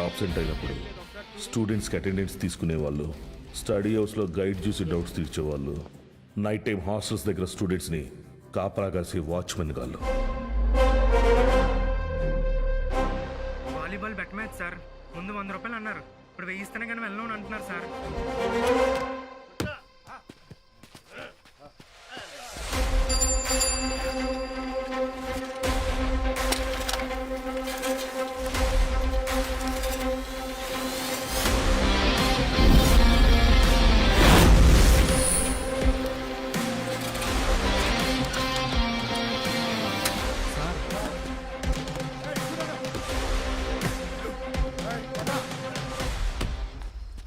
Absent అయినప్పుడు స్టూడెంట్స్కి attendance తీసుకునేవాళ్ళు స్టడీ హౌస్లో గైడ్ చూసి డౌట్స్ తీర్చేవాళ్ళు నైట్ టైం హాస్టల్స్ దగ్గర స్టూడెంట్స్ని కాపలా కాసి వాచ్మెన్ గాళ్ళు. Volleyball bet match sir. ముందు వంద రూపాయలు అన్నారు. ఇప్పుడు వేయిస్తేనే కానీ వెళ్ళను అంటున్నారు sir.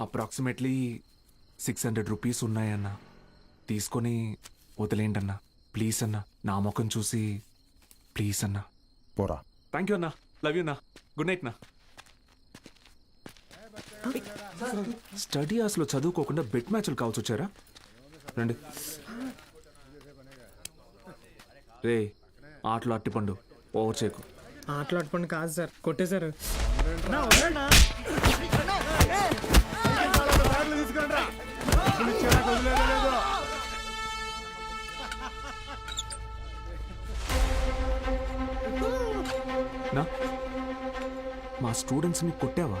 Approximately six hundred rupees ఉన్నాయన్న. తీసుకొని వదిలేయండి అన్న ప్లీజ్ అన్న నా ముఖం చూసి ప్లీజ్ అన్న. పోరా. థ్యాంక్ యూ అన్న. లవ్ యూ అన్న. గుడ్ నైట్ నా స్టడీ అవర్స్లో చదువుకోకుండా బెట్ మ్యాచ్లు కావచ్చు వచ్చారా? రండి. రే ఆటలు అట్టిపండు ఓవర్ చేయకు. ఆటలు అట్టుకోండి కాదు సార్. కొట్టేశారు. నా? మా స్టూడెంట్స్ని కొట్టావా?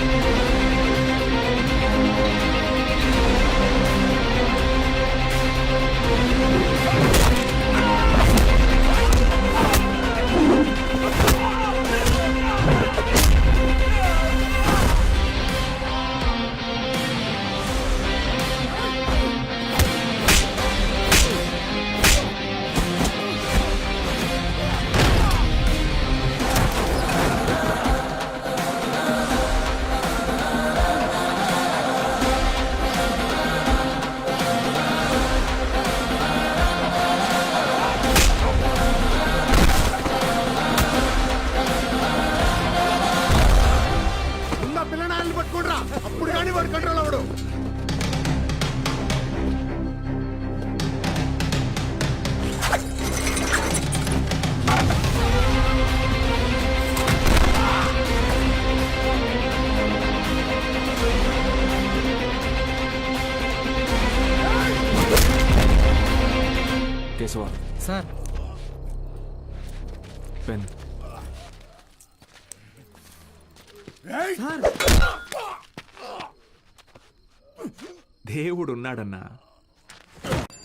ఉన్న పెన్ దేవుడు ఉన్నాడన్నా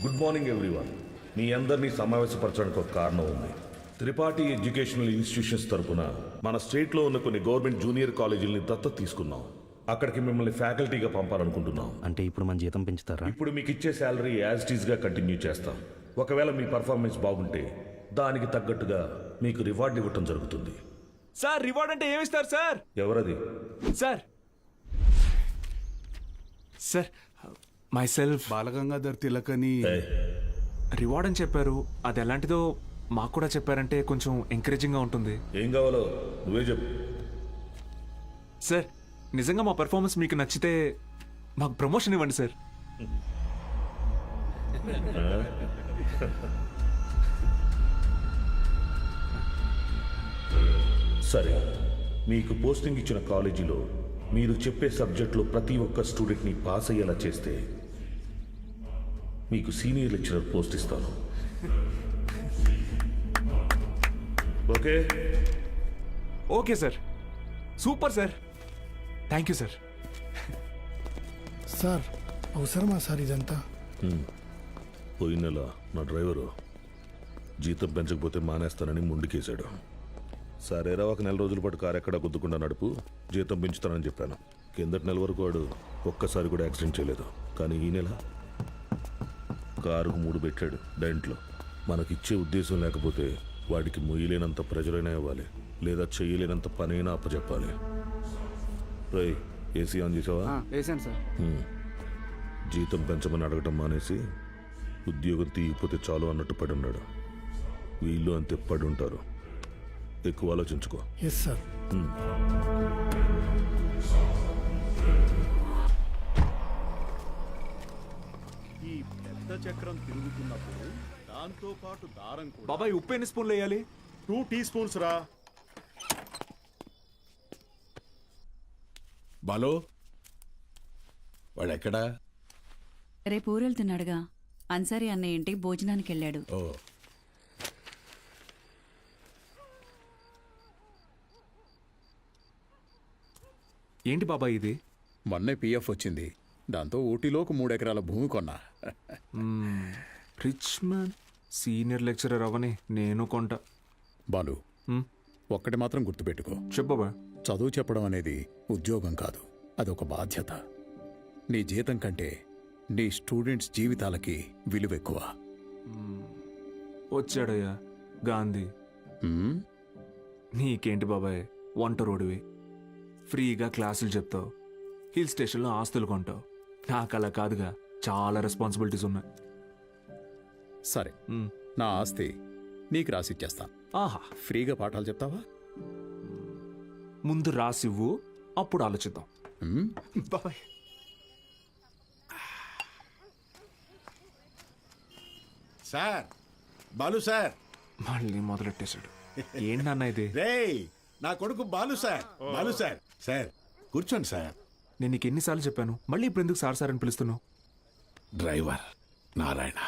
గుడ్ మార్నింగ్ ఎవ్రీవన్. మీ అందరినీ సమావేశపరచడానికి ఒక కారణం ఉంది. త్రిపాఠి ఎడ్యుకేషనల్ ఇన్స్టిట్యూషన్స్ తరపున మన స్టేట్లో ఉన్న కొన్ని గవర్నమెంట్ జూనియర్ కాలేజీలని దత్తత తీసుకున్నాం. అక్కడికి మిమ్మల్ని ఫ్యాకల్టీగా పంపాలనుకుంటున్నాం. అంటే ఇప్పుడు మన జీతం పెంచుతారా? ఇప్పుడు మీకు ఇచ్చే శాలరీ యాజ్ టీజ్గా కంటిన్యూ చేస్తాం. ఒకవేళ మీ పర్ఫార్మెన్స్ బాగుంటే దానికి తగ్గట్టుగా మీకు రివార్డ్ ఇవ్వటం జరుగుతుంది. సార్ రివార్డ్ అంటే ఏమిస్తారు సార్? ఎవరది? Sir. Sir my self Balagangadhar Tilak అని ఏయ్, రివార్డ్ అని చెప్పారు. అది ఎలాంటిదో మాకు కూడా చెప్పారంటే కొంచెం ఎంకరేజింగ్గా ఉంటుంది. ఏం కావాలో నువ్వే చెప్పు. సార్ నిజంగా మా పెర్ఫార్మెన్స్ మీకు నచ్చితే మాకు ప్రమోషన్ ఇవ్వండి సార్. సరే మీకు పోస్టింగ్ ఇచ్చిన కాలేజీలో మీరు చెప్పే సబ్జెక్టులో ప్రతి ఒక్క స్టూడెంట్ని పాస్ అయ్యేలా చేస్తే మీకు సీనియర్ లెక్చరర్ పోస్ట్ ఇస్తాను. Okay? Okay sir. Super sir. Thank you sir. Sir అవసరమా సార్ ఇదంతా? పోయిన నెల నా డ్రైవరు జీతం పెంచకపోతే మానేస్తానని ముందుకేశాడు సరేరా ఒక నెల రోజుల పాటు కారు ఎక్కడ గుద్దుకుండా నడుపు. జీతం పెంచుతానని చెప్పాను. కిందటి నెల వరకు వాడు ఒక్కసారి కూడా యాక్సిడెంట్ చేయలేదు. కానీ ఈ నెల కారుకు మూడు పెట్టాడు డెంట్లో మనకిచ్చే ఉద్దేశం లేకపోతే వాడికి మొయ్యలేనంత ప్రజలైనా ఇవ్వాలి. లేదా చేయలేనంత పనైనా అప్పచెప్పాలి రై ఏసీ ఆన్ చేసావా? వేసాను సార్. జీతం పెంచమని అడగటం మానేసి ఉద్యోగం తీయకపోతే చాలు అన్నట్టు పడి ఉన్నాడు వీళ్ళు అంతే పడి ఉంటారు ఎక్కువ ఆలోచించుకో. ఎస్ సార్ ఈ పెద్ద చక్రం తిరుగుతున్నప్పుడు దాంతో పాటు దారం కూడా. బాబాయ్ ఉప్పు ఎన్ని స్పూన్లు వేయాలి? టూ టీ స్పూన్స్ రా. బాలో వాడెక్కడా? రేపు ఊరెళ్తున్నాడుగా. అన్సారీ అన్నయ్య ఇంటికి భోజనానికి వెళ్ళాడు. ఓ. ఏంటి బాబాయ్ ఇది? మొన్నే పిఎఫ్ వచ్చింది. దాంతో ఊటీలోకి మూడెకరాల భూమి కొన్నా. రిచ్ మ్యాన్ సీనియర్ లెక్చరర్ అవని నేను కొంట. బాలు. ఒక్కటి మాత్రం గుర్తుపెట్టుకో. చెప్పు బాబాయ్ చదువు చెప్పడం అనేది ఉద్యోగం కాదు. అదొక బాధ్యత. నీ జీతం కంటే నీ స్టూడెంట్స్ జీవితాలకి విలువ ఎక్కువ. వచ్చాడయ్యా గాంధీ? నీకేంటి బాబాయ్ వంట రోడివి? ఫ్రీగా క్లాసులు చెప్తావు. హిల్ స్టేషన్లో ఆస్తులు కొంటావు. నాకు అలా కాదుగా చాలా రెస్పాన్సిబిలిటీస్ ఉన్నాయి. సరే మ్. నా ఆస్తి నీకు రాసిచ్చేస్తాను ఆహా. ఫ్రీగా పాఠాలు చెప్తావా? ముందు రాసివ్వు అప్పుడు ఆలోచిద్దాం? బాబాయ్. Sir Balu sir. మళ్ళీ మొదలెట్టేశాడు. ఏంటి నాన్న ఇది? రేయ్ నా కొడుకు Balu sir Balu sir. Sir కూర్చోండి సార్. నేను నీకు ఎన్నిసార్లు చెప్పాను మళ్ళీ ఇప్పుడు ఎందుకు సార్ సార్ అని పిలుస్తున్నావు? డ్రైవర్ నారాయణ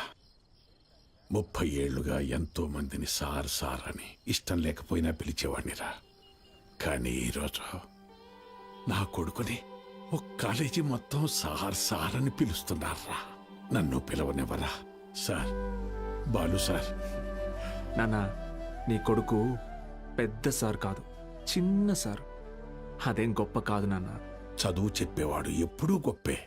ముప్పై ఏళ్ళుగా ఎంతో మందిని సార్ సార్ అని ఇష్టం లేకపోయినా పిలిచేవాడినిరా కానీ ఈరోజు నా కొడుకుని ఒక కాలేజీ మొత్తం సార్ సార్ అని పిలుస్తున్నారా? నన్ను పిలవనివ్వరా? Sir Balu sir. నాన్న నీ కొడుకు పెద్ద సార్ కాదు చిన్న సార్. అదేం గొప్ప కాదు నాన్న. చదువు చెప్పేవాడు ఎప్పుడూ గొప్పే.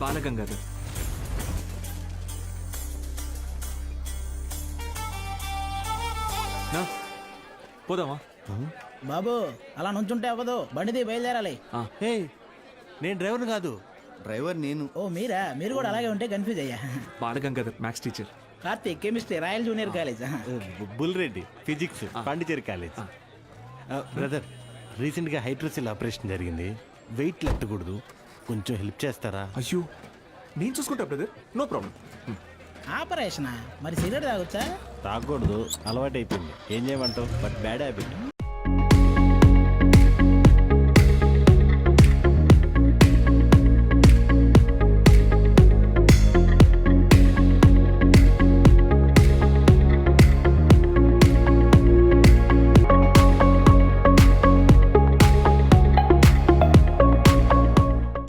బాలగంగాధర్. పోదామా? బాబు అలా నుంచుంటే అవ్వదు. బండిది బయలుదేరాలి. హే నేను డ్రైవర్ కాదు. డ్రైవర్ నేను. ఓ మీరా? మీరు కూడా అలాగే ఉంటే కన్ఫ్యూజ్ అయ్యా. Balagangadhar maths teacher Karthik chemistry royal junior college bull Reddy physics Pondicherry college brother రీసెంట్గా హైడ్రోసిల్ ఆపరేషన్ జరిగింది. వెయిట్ లెట్టకూడదు. కొంచెం హెల్ప్ చేస్తారా? అయ్యో నేను చూసుకుంటా బ్రదర్ నో ప్రాబ్లం ఆపరేషనా మరి సిగరెట్ తాగొచ్చా? తాగకూడదు. అలవాటు అయిపోయింది ఏం చేయమంటావు? But bad habit